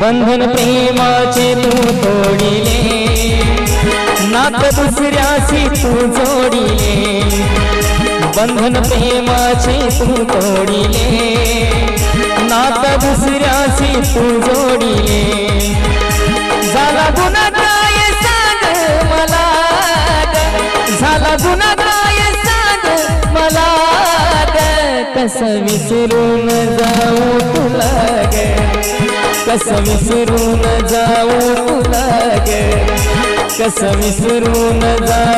बंधन प्रेमाचे तू तोडिले नात दुसऱ्याशी तू जोडिले. बंधन प्रेमाचे तू तोडिले. नात दुसऱ्याशी तू जोडिले. झाला गुन्हा काय सांग मला. झाला गुन्हा काय सांग मला. ग. कसं विसरून जाऊ कसं विसरून जाऊ तुला ग? कसं विसरून जाऊ